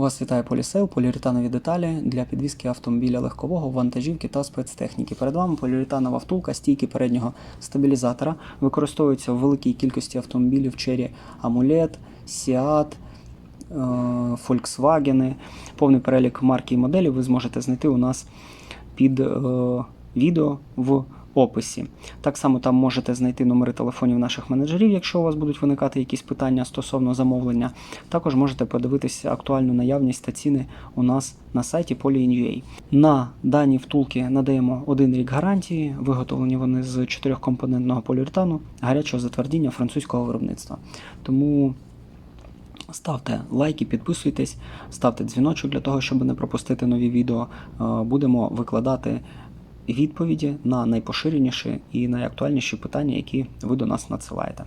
Вас вітає полісейл, поліуретанові деталі для підвізки автомобіля легкового, вантажівки та спецтехніки. Перед вами поліуретанова втулка, стійки переднього стабілізатора. Використовується в великій кількості автомобілів Amulet, Seat, е, Volkswagen. Повний перелік марки і моделі ви зможете знайти у нас під е, відео в описі. Так само там можете знайти номери телефонів наших менеджерів, якщо у вас будуть виникати якісь питання стосовно замовлення. Також можете подивитися актуальну наявність та ціни у нас на сайті Poly.in.ua. На дані втулки надаємо один рік гарантії. Виготовлені вони з чотирьохкомпонентного поліуретану гарячого затвердіння французького виробництва. Тому Ставте лайки, підписуйтесь, ставте дзвіночок для того, щоб не пропустити нові відео. Е, Будемо викладати відповіді на найпоширеніші і найактуальніші питання, які ви до нас надсилаєте.